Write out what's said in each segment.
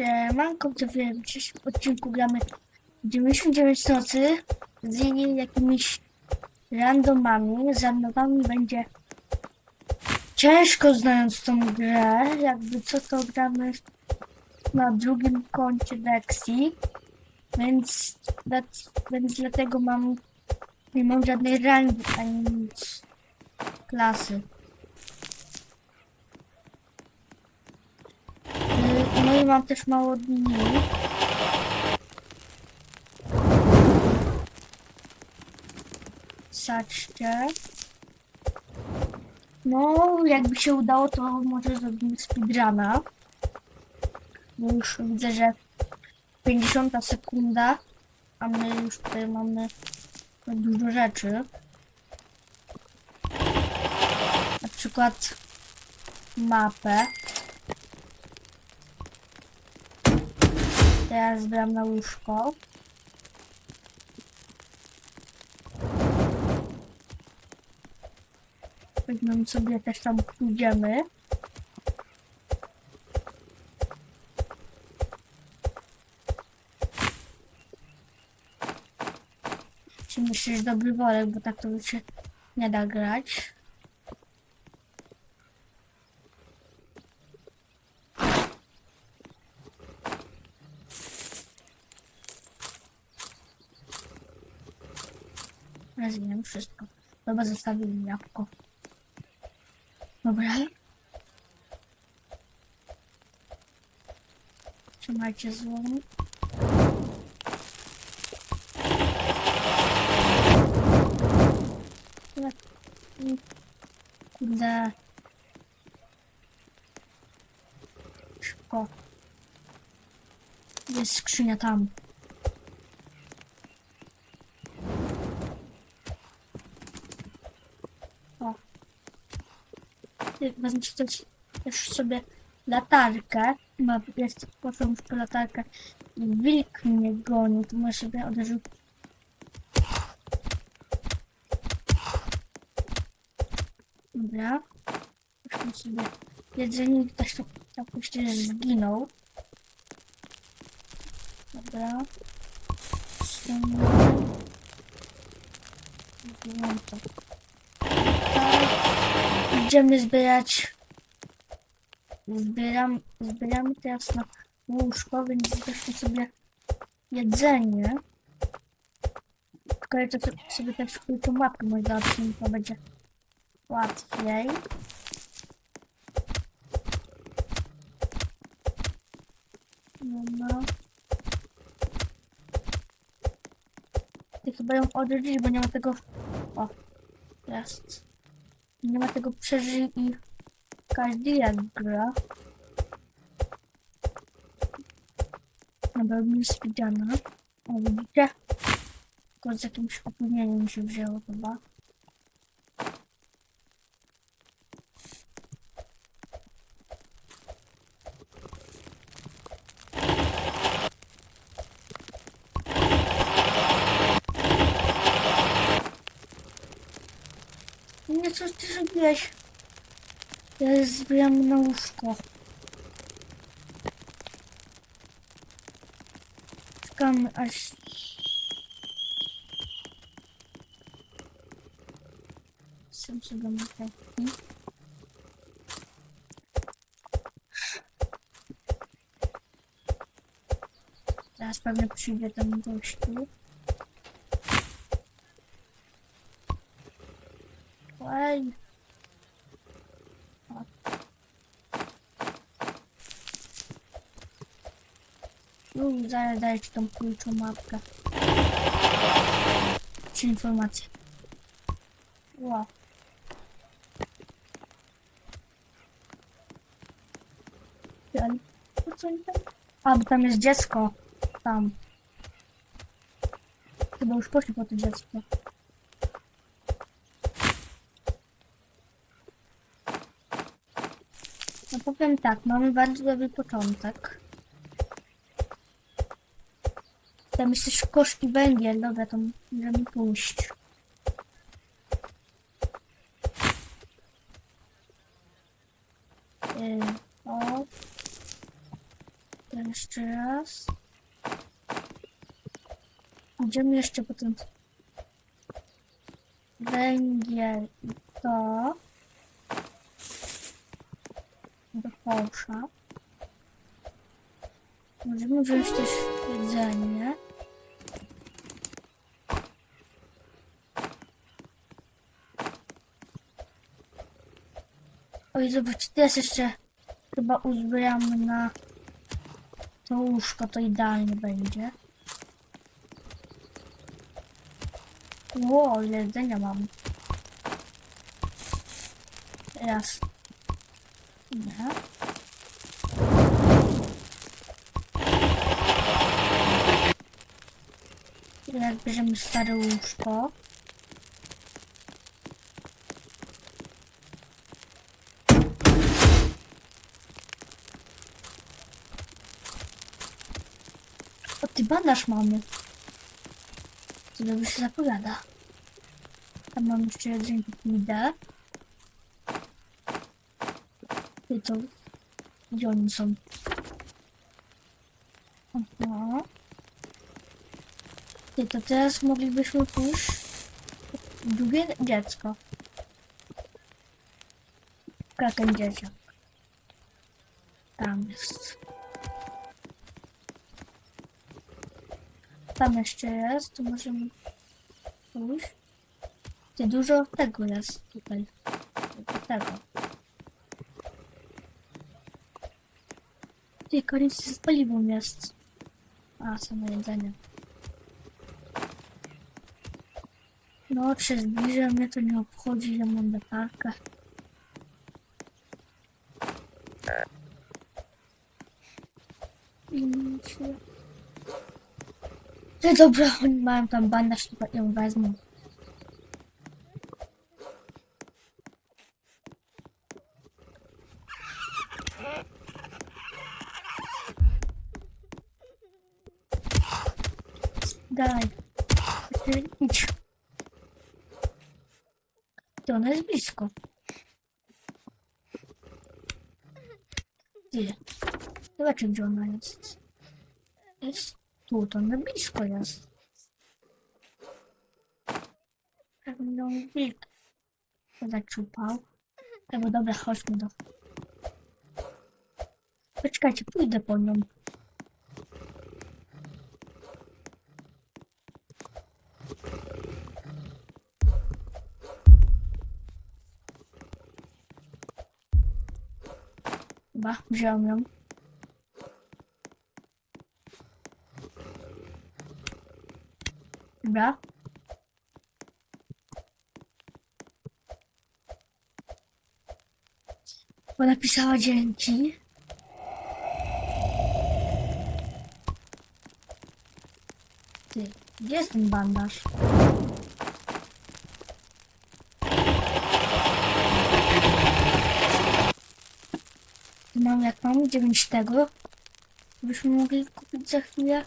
Siemanko, co wiem, w odcinku gramy 99 nocy z jej jakimiś randomami. Za wami będzie ciężko znając tą grę. Jakby co to gramy na drugim koncie Dexi. Więc, więc dlatego mam nie mam żadnej rangi ani. Klasy. No i mam też mało dni. Saczcie. No, jakby się udało, to może zrobimy speedruna. Bo już widzę, że 50 sekunda, a my już tutaj mamy dużo rzeczy. Na przykład mapę. Teraz zbieram na łóżko. Weźmiemy sobie też tam pójdziemy. Czy myślisz dobry worek, bo tak to już się nie da grać. Rozumiem wszystko. Dobra, zostawili jabłko. Dobra. Trzymajcie złom. Kurde. Szybko. Jest skrzynia tam. O. Sobie też, też sobie latarkę. Bo jest poszłam po latarkę i wilk mnie goni. To może sobie od razu Dobra. Weźmy sobie jedzenie. Ktoś to też zginął. Dobra. Sumie. Idziemy zbierać. Zbieram, zbieramy teraz na łóżko, więc weźmy sobie jedzenie. Tylko to so- sobie też tą mapkę może odsunę, to będzie łatwiej. No, no. Chyba ją odrodzić, bo nie ma tego... O, jest. Nie ma tego przeżyj i każdy jak gra. Dobra, robimy speedruna. O, widzicie? Tylko z jakimś opóźnieniem się wzięło chyba. Nie, co ty zrobiłeś? Ja zbieram na łóżko. Czekamy aż... Sam sobie marchewki. Teraz pewnie przyjdzie tam gościu. Ej. O. Już zaraz daję ci tą kluczą mapkę. Czy informację. Wow. Po co tam? A, bo tam jest dziecko. Tam. Chyba już poszli po to dziecko. No powiem tak, mamy bardzo dobry początek. Tam jest też kosz i węgiel, dobra, to możemy pójść. Yy, o. Jeszcze raz. Idziemy jeszcze potem węgiel i to do fałsza. Możemy wziąć też jedzenie. Oj, zobacz, teraz jeszcze chyba uzbieramy na to łóżko, to idealnie będzie. Ło, ile jedzenia mam. Teraz. Nie. Teraz bierzemy stare łóżko. O, ty bandaż mamy. To dobrze się zapowiada. Tam mam jeszcze jedzenie, idę. I to... Gdzie oni są? Aha. I to teraz moglibyśmy pójść drugie dziecko. Kraken dzieciak. Tam jest. Tam jeszcze jest, to możemy pójść. Ty dużo tego jest tutaj. Tego. Ty koniec z paliwem jest. A, samo jedzenie. No, czy zbliża mnie to nie obchodzi, ja mam nie- no dobra, oni mają tam bandaż, to ją wezmą. Ty Idź. Ty, ona jest blisko. Ty. Zobaczę, gdzie ona jest. Jest tu, to na blisko jest. Jakbym ją wilk zaczupał. Albo dobra, chodźmy do... Poczekajcie, pójdę po nią. Chyba wziąłem ją. Dobra. Bo napisała dzięki. Ty, gdzie jest ten bandaż? Mam jak mam 9 tego. Byśmy mogli kupić za chwilę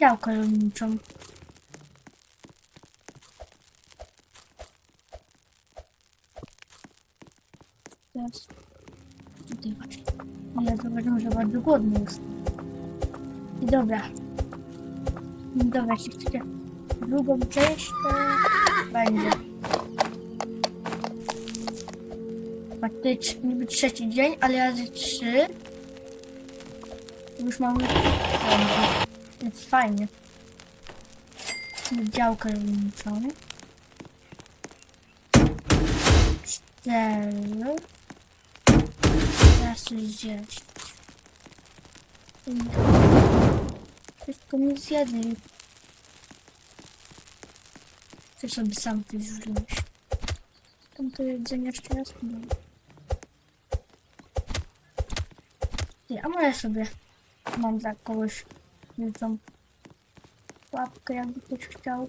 działkę rolniczą. Teraz tutaj właśnie. Ja zauważyłam, że bardzo głodny jest. I dobra. Dobra, jeśli chcecie drugą część, to będzie. Faktycznie niby trzeci dzień, ale razy trzy. Już mamy. Więc fajnie. Działkę rolniczą. Cztery. Teraz. I Wszystko mi zjedli. Ty sobie sam ty zżyłeś. Tam to jedzenie jeszcze raz mam. A może sobie mam za kogoś tą łapkę, jakby ktoś chciał.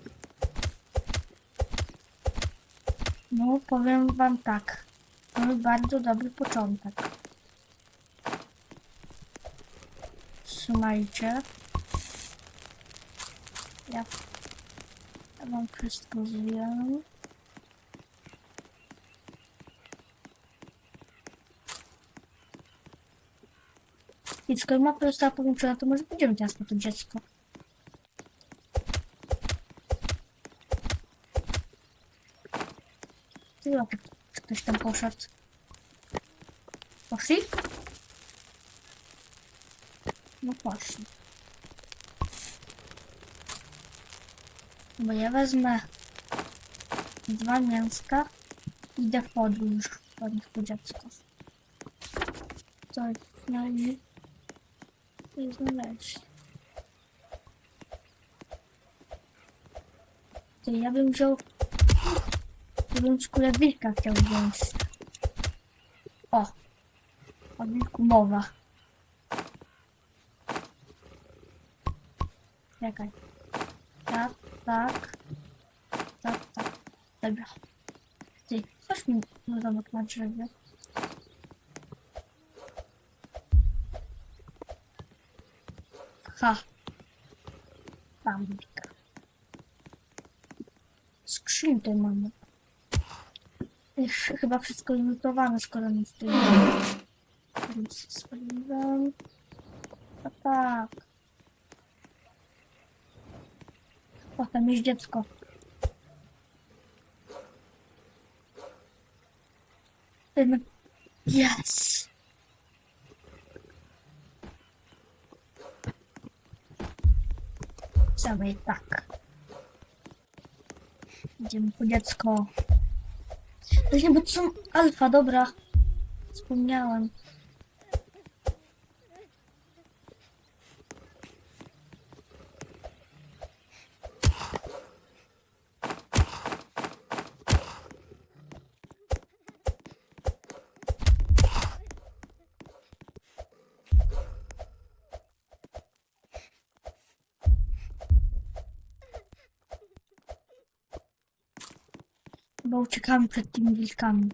No, powiem wam tak. To był bardzo dobry początek. Trzymajcie. Ja, ja wam wszystko zjem. I skoro mapa została połączona, to może pójdziemy teraz po to dziecko. O, ktoś tam poszedł. Poszli? No poszli. Bo ja wezmę dwa mięska i idę w podróż po nich po dziecko. Co znaleźć? Nie znaleźć. Ty, ja bym wziął... Ja bym skórę wilka chciał wziąć. O! O wilku mowa. Czekaj. Tak, tak. Tak, tak. Dobra. Ty, chodź mi na zamek na drzewie. Ha. Skrzynię tutaj mamy. Już chyba wszystko zlutowane, skoro nic tu nie ma. A tak. O, tam jest dziecko. Ten... Yes! Same tak. Idziemy po dziecko. Właśnie, bo to są alfa, dobra. Wspomniałem. Bo uciekamy przed tymi wilkami.